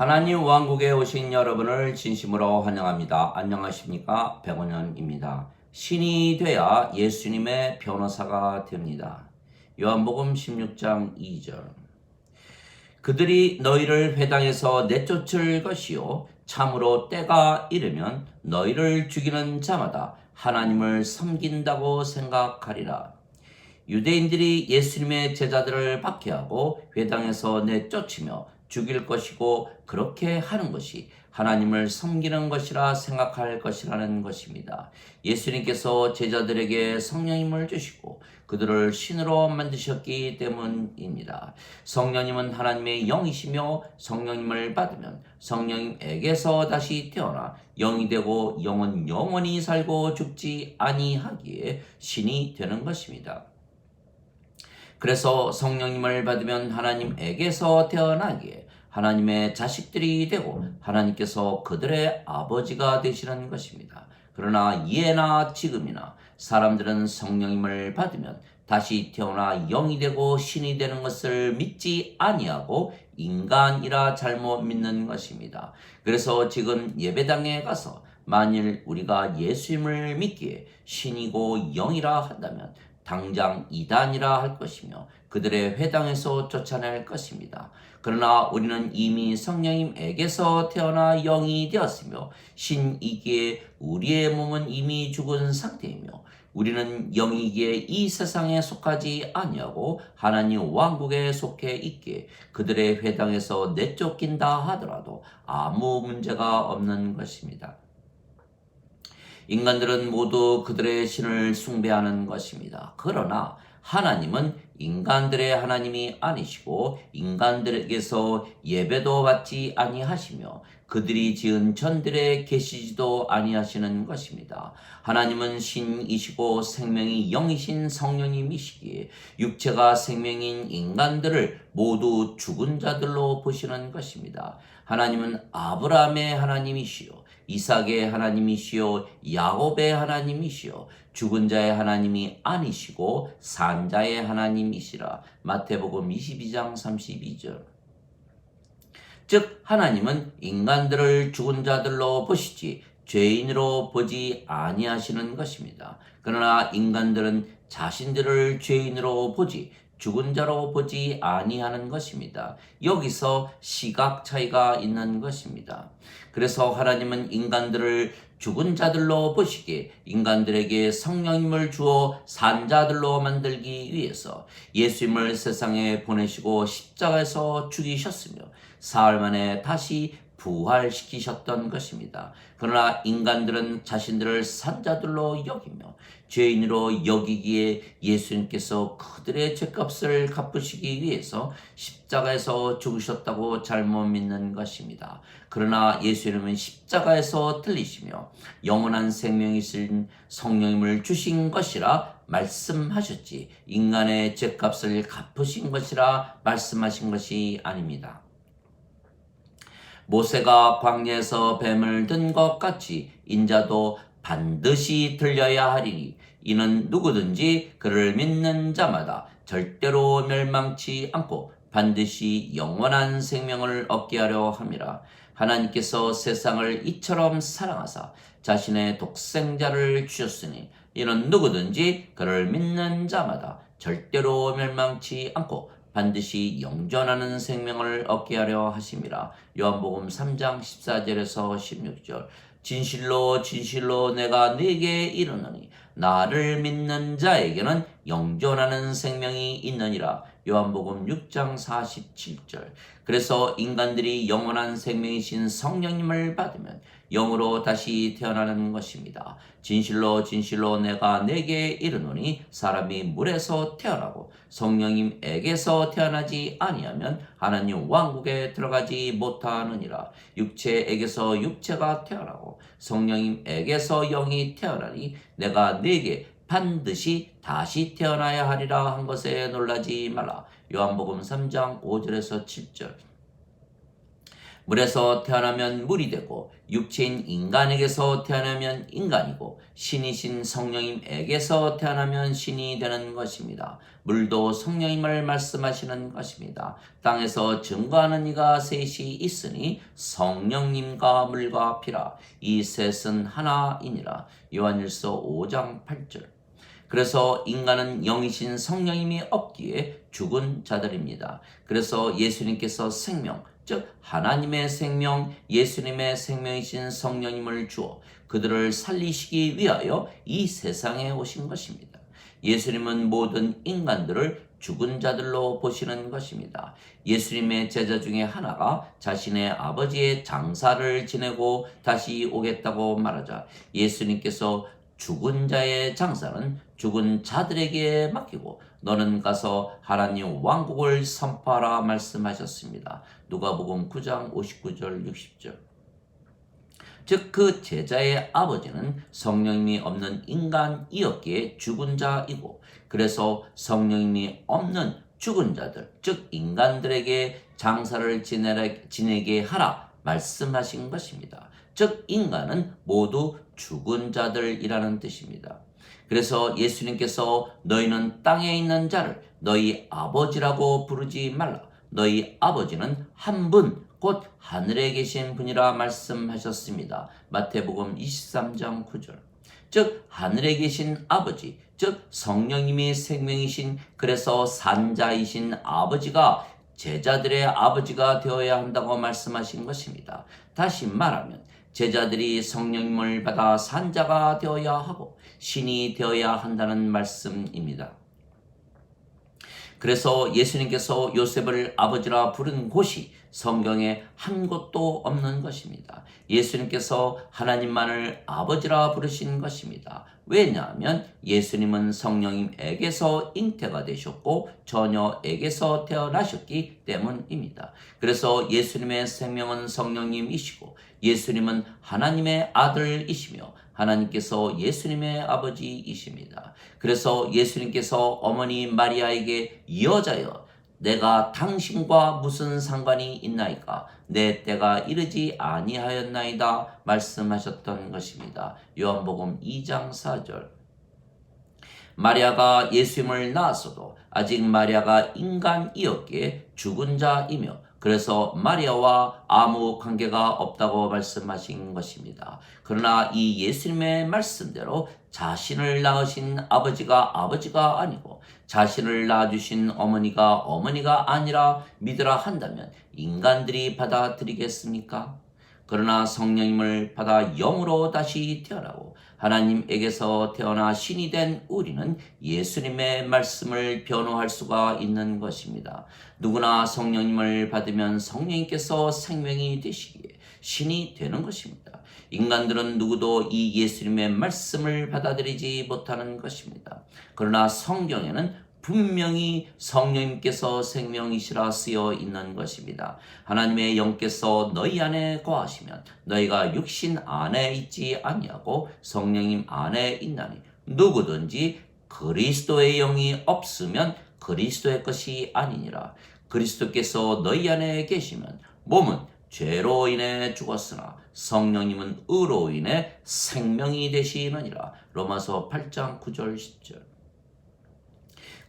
하나님 왕국에 오신 여러분을 진심으로 환영합니다. 안녕하십니까? 백원현입니다. 신이 돼야 예수님의 변호사가 됩니다. 요한복음 16장 2절. 그들이 너희를 회당에서 내쫓을 것이요 참으로 때가 이르면 너희를 죽이는 자마다 하나님을 섬긴다고 생각하리라. 유대인들이 예수님의 제자들을 박해하고 회당에서 내쫓으며 죽일 것이고 그렇게 하는 것이 하나님을 섬기는 것이라 생각할 것이라는 것입니다. 예수님께서 제자들에게 성령님을 주시고 그들을 신으로 만드셨기 때문입니다. 성령님은 하나님의 영이시며 성령님을 받으면 성령님에게서 다시 태어나 영이 되고 영은 영원히 살고 죽지 아니하기에 신이 되는 것입니다. 그래서 성령님을 받으면 하나님에게서 태어나기에 하나님의 자식들이 되고 하나님께서 그들의 아버지가 되시는 것입니다. 그러나 이해나 지금이나 사람들은 성령님을 받으면 다시 태어나 영이 되고 신이 되는 것을 믿지 아니하고 인간이라 잘못 믿는 것입니다. 그래서 지금 예배당에 가서 만일 우리가 예수님을 믿기에 신이고 영이라 한다면 당장 이단이라 할 것이며 그들의 회당에서 쫓아낼 것입니다. 그러나 우리는 이미 성령님에게서 태어나 영이 되었으며 신이기에 우리의 몸은 이미 죽은 상태이며 우리는 영이기에 이 세상에 속하지 아니하고 하나님 왕국에 속해 있기에 그들의 회당에서 내쫓긴다 하더라도 아무 문제가 없는 것입니다. 인간들은 모두 그들의 신을 숭배하는 것입니다. 그러나 하나님은 인간들의 하나님이 아니시고 인간들에게서 예배도 받지 아니하시며 그들이 지은 전들에 계시지도 아니하시는 것입니다. 하나님은 신이시고 생명이 영이신 성령님이시기에 육체가 생명인 인간들을 모두 죽은 자들로 보시는 것입니다. 하나님은 아브라함의 하나님이시요 이삭의 하나님이시요 야곱의 하나님이시요 죽은 자의 하나님이 아니시고 산 자의 하나님이시라 마태복음 22장 32절 즉 하나님은 인간들을 죽은 자들로 보시지 죄인으로 보지 아니하시는 것입니다. 그러나 인간들은 자신들을 죄인으로 보지 죽은 자로 보지 아니하는 것입니다. 여기서 시각 차이가 있는 것입니다. 그래서 하나님은 인간들을 죽은 자들로 보시기에 인간들에게 성령님을 주어 산 자들로 만들기 위해서 예수님을 세상에 보내시고 십자가에서 죽이셨으며 사흘 만에 다시 부활시키셨던 것입니다. 그러나 인간들은 자신들을 산자들로 여기며 죄인으로 여기기에 예수님께서 그들의 죄값을 갚으시기 위해서 십자가에서 죽으셨다고 잘못 믿는 것입니다. 그러나 예수님은 십자가에서 틀리시며 영원한 생명이신 성령님을 주신 것이라 말씀하셨지 인간의 죄값을 갚으신 것이라 말씀하신 것이 아닙니다. 모세가 광야에서 뱀을 든 것 같이 인자도 반드시 들려야 하리니 이는 누구든지 그를 믿는 자마다 절대로 멸망치 않고 반드시 영원한 생명을 얻게 하려 함이라. 하나님께서 세상을 이처럼 사랑하사 자신의 독생자를 주셨으니 이는 누구든지 그를 믿는 자마다 절대로 멸망치 않고 반드시 영전하는 생명을 얻게 하려 하심이라. 요한복음 3장 14절에서 16절. 진실로 진실로 내가 네게 이르노니 나를 믿는 자에게는 영전하는 생명이 있느니라. 요한복음 6장 47절. 그래서 인간들이 영원한 생명이신 성령님을 받으면 영으로 다시 태어나는 것입니다. 진실로 진실로 내가 내게 이르노니 사람이 물에서 태어나고 성령님에게서 태어나지 아니하면 하나님 왕국에 들어가지 못하느니라. 육체에게서 육체가 태어나고 성령님에게서 영이 태어나니 내가 내게 반드시 다시 태어나야 하리라 한 것에 놀라지 말라. 요한복음 3장 5절에서 7절. 물에서 태어나면 물이 되고 육체인 인간에게서 태어나면 인간이고 신이신 성령님에게서 태어나면 신이 되는 것입니다. 물도 성령님을 말씀하시는 것입니다. 땅에서 증거하는 이가 셋이 있으니 성령님과 물과 피라 이 셋은 하나이니라 요한일서 5장 8절 그래서 인간은 영이신 성령님이 없기에 죽은 자들입니다. 그래서 예수님께서 생명, 즉 하나님의 생명, 예수님의 생명이신 성령님을 주어 그들을 살리시기 위하여 이 세상에 오신 것입니다. 예수님은 모든 인간들을 죽은 자들로 보시는 것입니다. 예수님의 제자 중에 하나가 자신의 아버지의 장사를 지내고 다시 오겠다고 말하자 예수님께서 죽은 자의 장사는 죽은 자들에게 맡기고 너는 가서 하나님 왕국을 선포하라 말씀하셨습니다. 누가복음 9장 59절 60절. 즉 그 제자의 아버지는 성령님이 없는 인간이었기에 죽은 자이고 그래서 성령님이 없는 죽은 자들 즉 인간들에게 장사를 지내게 하라 말씀하신 것입니다. 즉 인간은 모두 죽은 자들이라는 뜻입니다. 그래서 예수님께서 너희는 땅에 있는 자를 너희 아버지라고 부르지 말라. 너희 아버지는 한 분, 곧 하늘에 계신 분이라 말씀하셨습니다. 마태복음 23장 9절. 즉, 하늘에 계신 아버지, 즉, 성령님이 생명이신, 그래서 산자이신 아버지가 제자들의 아버지가 되어야 한다고 말씀하신 것입니다. 다시 말하면, 제자들이 성령님을 받아 산자가 되어야 하고 신이 되어야 한다는 말씀입니다. 그래서 예수님께서 요셉을 아버지라 부른 곳이 성경에 한 곳도 없는 것입니다. 예수님께서 하나님만을 아버지라 부르신 것입니다. 왜냐하면 예수님은 성령님에게서 잉태가 되셨고 처녀에게서 태어나셨기 때문입니다. 그래서 예수님의 생명은 성령님이시고 예수님은 하나님의 아들이시며 하나님께서 예수님의 아버지이십니다. 그래서 예수님께서 어머니 마리아에게 여자여 내가 당신과 무슨 상관이 있나이까 내 때가 이르지 아니하였나이다 말씀하셨던 것입니다. 요한복음 2장 4절 마리아가 예수님을 낳았어도 아직 마리아가 인간이었기에 죽은 자이며 그래서 마리아와 아무 관계가 없다고 말씀하신 것입니다. 그러나 이 예수님의 말씀대로 자신을 낳으신 아버지가 아버지가 아니고 자신을 낳아주신 어머니가 어머니가 아니라 믿으라 한다면 인간들이 받아들이겠습니까? 그러나 성령님을 받아 영으로 다시 태어나고 하나님에게서 태어나 신이 된 우리는 예수님의 말씀을 변호할 수가 있는 것입니다. 누구나 성령님을 받으면 성령님께서 생명이 되시기에 신이 되는 것입니다. 인간들은 누구도 이 예수님의 말씀을 받아들이지 못하는 것입니다. 그러나 성경에는 분명히 성령님께서 생명이시라 쓰여 있는 것입니다. 하나님의 영께서 너희 안에 거하시면 너희가 육신 안에 있지 아니하고 성령님 안에 있나니 누구든지 그리스도의 영이 없으면 그리스도의 것이 아니니라. 그리스도께서 너희 안에 계시면 몸은 죄로 인해 죽었으나 성령님은 의로 인해 생명이 되시느니라. 로마서 8장 9절 10절.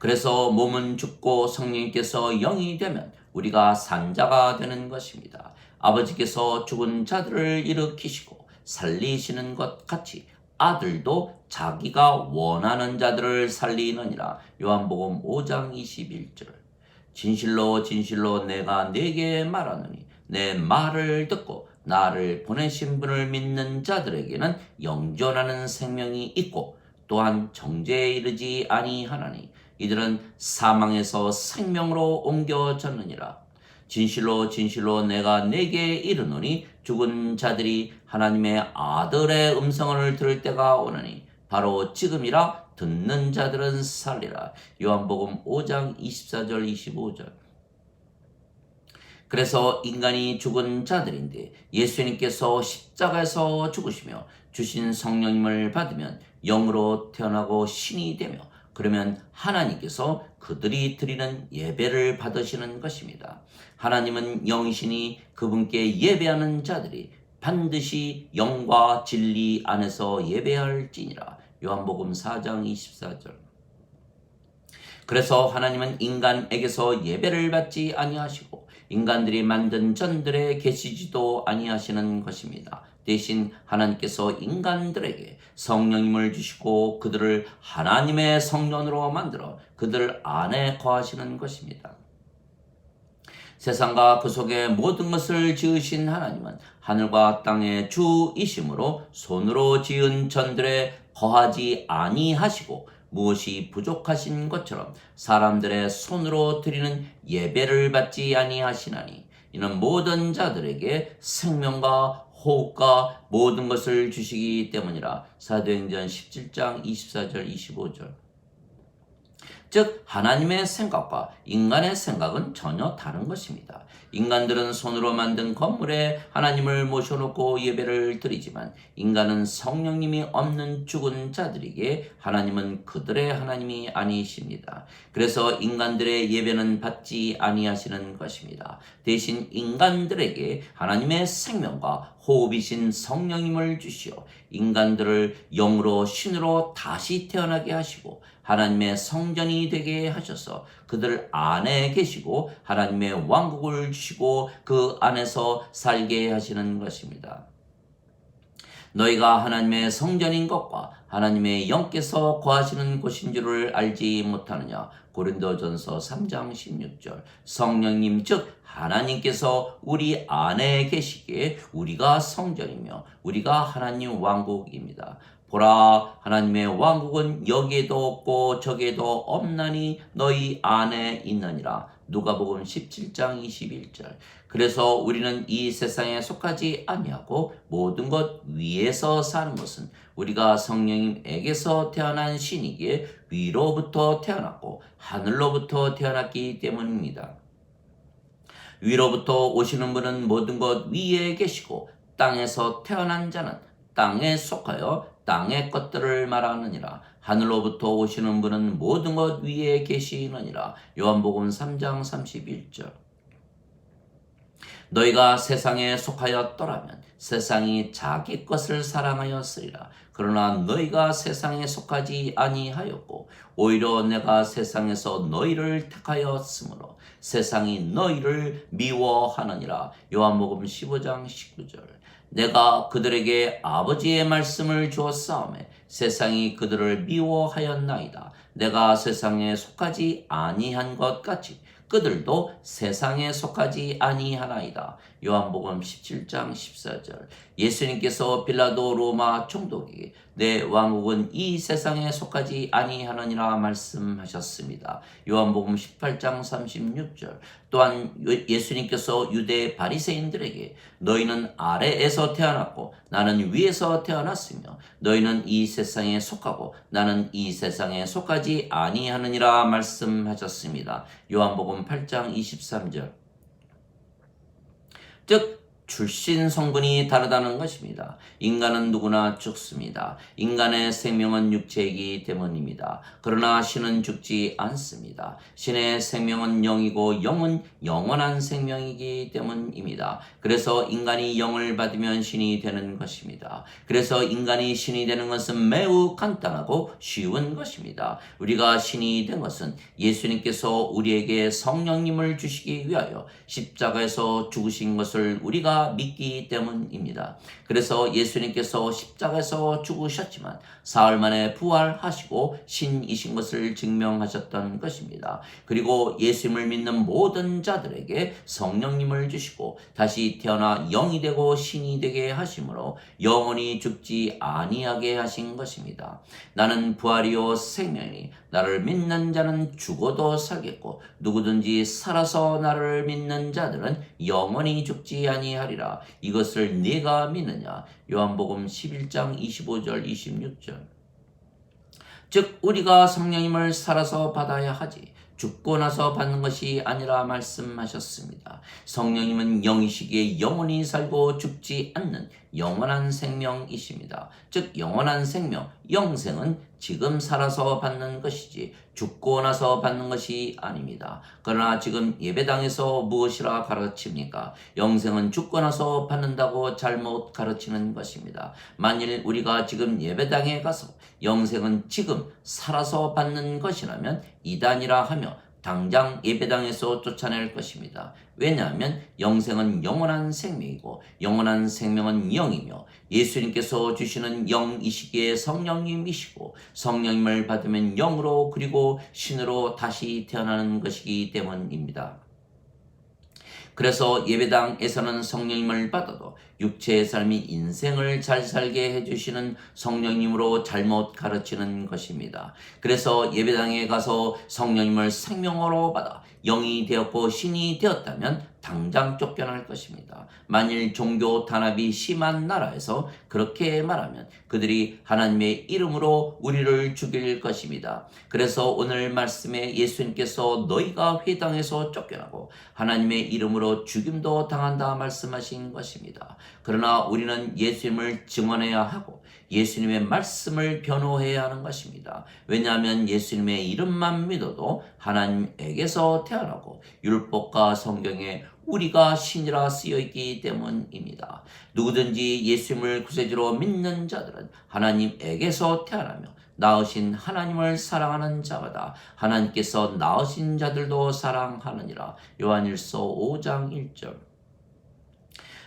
그래서 몸은 죽고 성령님께서 영이 되면 우리가 산자가 되는 것입니다. 아버지께서 죽은 자들을 일으키시고 살리시는 것 같이 아들도 자기가 원하는 자들을 살리느니라. 요한복음 5장 21절. 진실로 진실로 내가 네게 말하노니 내 말을 듣고 나를 보내신 분을 믿는 자들에게는 영존하는 생명이 있고 또한 정죄에 이르지 아니하나니 이들은 사망에서 생명으로 옮겨졌느니라. 진실로 진실로 내가 내게 이르노니 죽은 자들이 하나님의 아들의 음성을 들을 때가 오느니 바로 지금이라 듣는 자들은 살리라. 요한복음 5장 24절 25절. 그래서 인간이 죽은 자들인데 예수님께서 십자가에서 죽으시며 주신 성령님을 받으면 영으로 태어나고 신이 되며 그러면 하나님께서 그들이 드리는 예배를 받으시는 것입니다. 하나님은 영이시니 그분께 예배하는 자들이 반드시 영과 진리 안에서 예배할지니라. 요한복음 4장 24절. 그래서 하나님은 인간에게서 예배를 받지 아니하시고 인간들이 만든 전들에 계시지도 아니하시는 것입니다. 대신 하나님께서 인간들에게 성령님을 주시고 그들을 하나님의 성년으로 만들어 그들 안에 거하시는 것입니다. 세상과 그 속의 모든 것을 지으신 하나님은 하늘과 땅의 주이심으로 손으로 지은 전들에 거하지 아니하시고 무엇이 부족하신 것처럼 사람들의 손으로 드리는 예배를 받지 아니하시나니 이는 모든 자들에게 생명과 호흡과 모든 것을 주시기 때문이라 사도행전 17장 24절 25절 즉 하나님의 생각과 인간의 생각은 전혀 다른 것입니다. 인간들은 손으로 만든 건물에 하나님을 모셔놓고 예배를 드리지만 인간은 성령님이 없는 죽은 자들에게 하나님은 그들의 하나님이 아니십니다. 그래서 인간들의 예배는 받지 아니하시는 것입니다. 대신 인간들에게 하나님의 생명과 호흡이신 성령님을 주시어 인간들을 영으로 신으로 다시 태어나게 하시고 하나님의 성전이 되게 하셔서 그들 안에 계시고 하나님의 왕국을 주시고 그 안에서 살게 하시는 것입니다. 너희가 하나님의 성전인 것과 하나님의 영께서 거하시는 곳인 줄을 알지 못하느냐. 고린도전서 3장 16절. 성령님 즉 하나님께서 우리 안에 계시기에 우리가 성전이며 우리가 하나님 왕국입니다. 보라 하나님의 왕국은 여기에도 없고 저기에도 없나니 너희 안에 있느니라. 누가복음 17장 21절. 그래서 우리는 이 세상에 속하지 아니하고 모든 것 위에서 사는 것은 우리가 성령님에게서 태어난 신이기에 위로부터 태어났고 하늘로부터 태어났기 때문입니다. 위로부터 오시는 분은 모든 것 위에 계시고 땅에서 태어난 자는 땅에 속하여 땅의 것들을 말하느니라. 하늘로부터 오시는 분은 모든 것 위에 계시느니라. 요한복음 3장 31절. 너희가 세상에 속하였더라면 세상이 자기 것을 사랑하였으리라. 그러나 너희가 세상에 속하지 아니하였고 오히려 내가 세상에서 너희를 택하였으므로 세상이 너희를 미워하느니라. 요한복음 15장 19절. 내가 그들에게 아버지의 말씀을 주었사오매 세상이 그들을 미워하였나이다. 내가 세상에 속하지 아니한 것 같이 그들도 세상에 속하지 아니하나이다. 요한복음 17장 14절. 예수님께서 빌라도 로마 총독에게 내 왕국은 이 세상에 속하지 아니하느니라 말씀하셨습니다. 요한복음 18장 36절. 또한 예수님께서 유대 바리새인들에게 너희는 아래에서 태어났고 나는 위에서 태어났으며 너희는 이 세상에 속하고 나는 이 세상에 속하지 아니하느니라 말씀하셨습니다. 요한복음 8장 23절. 즉 출신 성분이 다르다는 것입니다. 인간은 누구나 죽습니다. 인간의 생명은 육체이기 때문입니다. 그러나 신은 죽지 않습니다. 신의 생명은 영이고 영은 영원한 생명이기 때문입니다. 그래서 인간이 영을 받으면 신이 되는 것입니다. 그래서 인간이 신이 되는 것은 매우 간단하고 쉬운 것입니다. 우리가 신이 된 것은 예수님께서 우리에게 성령님을 주시기 위하여 십자가에서 죽으신 것을 우리가 믿기 때문입니다. 그래서 예수님께서 십자가에서 죽으셨지만 사흘 만에 부활하시고 신이신 것을 증명하셨던 것입니다. 그리고 예수님을 믿는 모든 자들에게 성령님을 주시고 다시 태어나 영이 되고 신이 되게 하심으로 영원히 죽지 아니하게 하신 것입니다. 나는 부활이요 생명이 나를 믿는 자는 죽어도 살겠고 누구든지 살아서 나를 믿는 자들은 영원히 죽지 아니하리라. 이것을 네가 믿느냐? 요한복음 11장 25절 26절. 즉 우리가 성령님을 살아서 받아야 하지 죽고 나서 받는 것이 아니라 말씀하셨습니다. 성령님은 영이시기에 영원히 살고 죽지 않는 영원한 생명이십니다. 즉 영원한 생명, 영생은 지금 살아서 받는 것이지 죽고 나서 받는 것이 아닙니다. 그러나 지금 예배당에서 무엇이라 가르칩니까? 영생은 죽고 나서 받는다고 잘못 가르치는 것입니다. 만일 우리가 지금 예배당에 가서 영생은 지금 살아서 받는 것이라면 이단이라 하며 당장 예배당에서 쫓아낼 것입니다. 왜냐하면 영생은 영원한 생명이고 영원한 생명은 영이며 예수님께서 주시는 영이시기에 성령님이시고 성령님을 받으면 영으로 그리고 신으로 다시 태어나는 것이기 때문입니다. 그래서 예배당에서는 성령님을 받아도 육체의 삶이 인생을 잘 살게 해주시는 성령님으로 잘못 가르치는 것입니다. 그래서 예배당에 가서 성령님을 생명으로 받아 영이 되었고 신이 되었다면 당장 쫓겨날 것입니다. 만일 종교 탄압이 심한 나라에서 그렇게 말하면 그들이 하나님의 이름으로 우리를 죽일 것입니다. 그래서 오늘 말씀에 예수님께서 너희가 회당에서 쫓겨나고 하나님의 이름으로 죽임도 당한다 말씀하신 것입니다. 그러나 우리는 예수님을 증언해야 하고 예수님의 말씀을 변호해야 하는 것입니다. 왜냐하면 예수님의 이름만 믿어도 하나님에게서 태어나고 율법과 성경에 우리가 신이라 쓰여 있기 때문입니다. 누구든지 예수님을 구세주로 믿는 자들은 하나님에게서 태어나며 낳으신 하나님을 사랑하는 자마다 하나님께서 낳으신 자들도 사랑하느니라. 요한일서 5장 1절.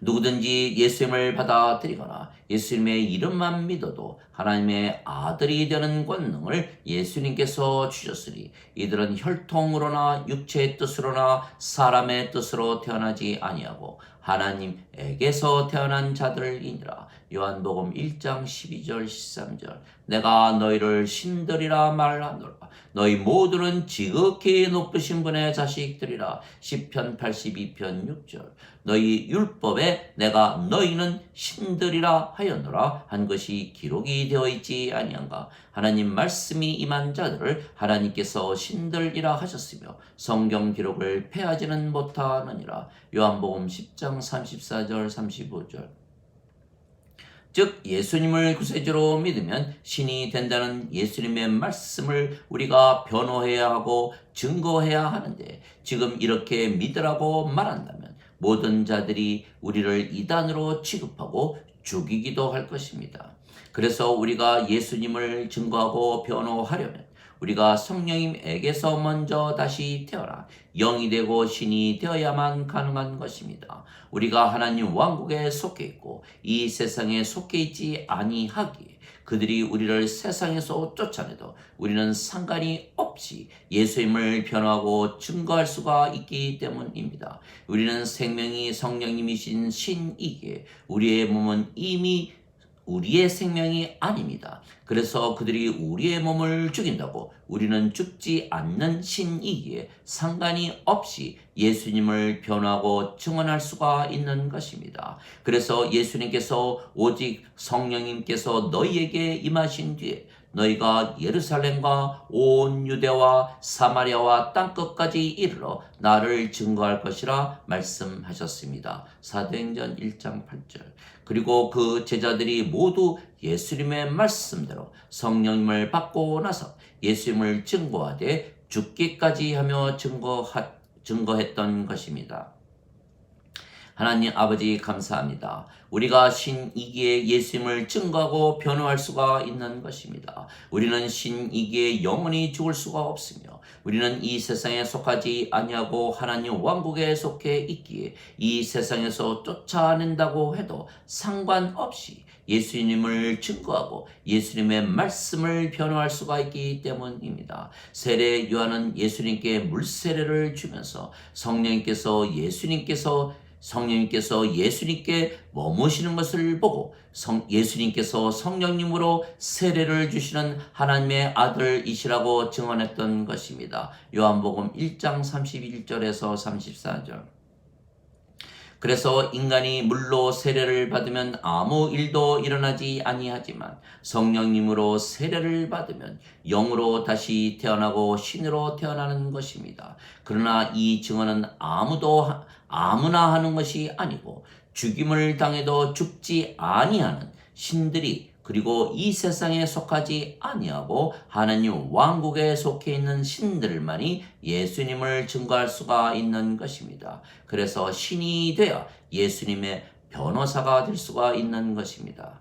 누구든지 예수님을 받아들이거나 예수님의 이름만 믿어도 하나님의 아들이 되는 권능을 예수님께서 주셨으니 이들은 혈통으로나 육체의 뜻으로나 사람의 뜻으로 태어나지 아니하고 하나님 에게서 태어난 자들이니라. 요한복음 1장 12절 13절 내가 너희를 신들이라 말하노라. 너희 모두는 지극히 높으신 분의 자식들이라. 10편 82편 6절 너희 율법에 내가 너희는 신들이라 하였노라 한 것이 기록이 되어 있지 아니한가 하나님 말씀이 임한 자들을 하나님께서 신들이라 하셨으며 성경 기록을 폐하지는 못하느니라 요한복음 10장 34절 35절 즉 예수님을 구세주로 믿으면 신이 된다는 예수님의 말씀을 우리가 변호해야 하고 증거해야 하는데 지금 이렇게 믿으라고 말한다면 모든 자들이 우리를 이단으로 취급하고 죽이기도 할 것입니다. 그래서 우리가 예수님을 증거하고 변호하려면 우리가 성령님에게서 먼저 다시 태어나 영이 되고 신이 되어야만 가능한 것입니다. 우리가 하나님 왕국에 속해 있고 이 세상에 속해 있지 아니하기에 그들이 우리를 세상에서 쫓아내도 우리는 상관이 없이 예수님을 변화하고 증거할 수가 있기 때문입니다. 우리는 생명이 성령님이신 신이기에 우리의 몸은 이미 우리의 생명이 아닙니다. 그래서 그들이 우리의 몸을 죽인다고 우리는 죽지 않는 신이기에 상관이 없이 예수님을 변화하고 증언할 수가 있는 것입니다. 그래서 예수님께서 오직 성령님께서 너희에게 임하신 뒤에 너희가 예루살렘과 온 유대와 사마리아와 땅끝까지 이르러 나를 증거할 것이라 말씀하셨습니다. 사도행전 1장 8절. 그리고 그 제자들이 모두 예수님의 말씀대로 성령님을 받고 나서 예수님을 증거하되 죽기까지 하며 증거하, 증거했던 것입니다. 하나님 아버지 감사합니다. 우리가 신이기에 예수님을 증거하고 변호할 수가 있는 것입니다. 우리는 신이기에 영원히 죽을 수가 없으며 우리는 이 세상에 속하지 아니하고 하나님 왕국에 속해 있기에 이 세상에서 쫓아낸다고 해도 상관없이 예수님을 증거하고 예수님의 말씀을 변호할 수가 있기 때문입니다. 세례 요한은 예수님께 물세례를 주면서 성령님께서 예수님께서 성령님께서 예수님께 머무시는 것을 보고 성, 예수님께서 성령님으로 세례를 주시는 하나님의 아들이시라고 증언했던 것입니다. 요한복음 1장 31절에서 34절. 그래서 인간이 물로 세례를 받으면 아무 일도 일어나지 아니하지만 성령님으로 세례를 받으면 영으로 다시 태어나고 신으로 태어나는 것입니다. 그러나 이 증언은 아무도 아무나 하는 것이 아니고 죽임을 당해도 죽지 아니하는 신들이 그리고 이 세상에 속하지 아니하고 하나님 왕국에 속해 있는 신들만이 예수님을 증거할 수가 있는 것입니다. 그래서 신이 되어 예수님의 변호사가 될 수가 있는 것입니다.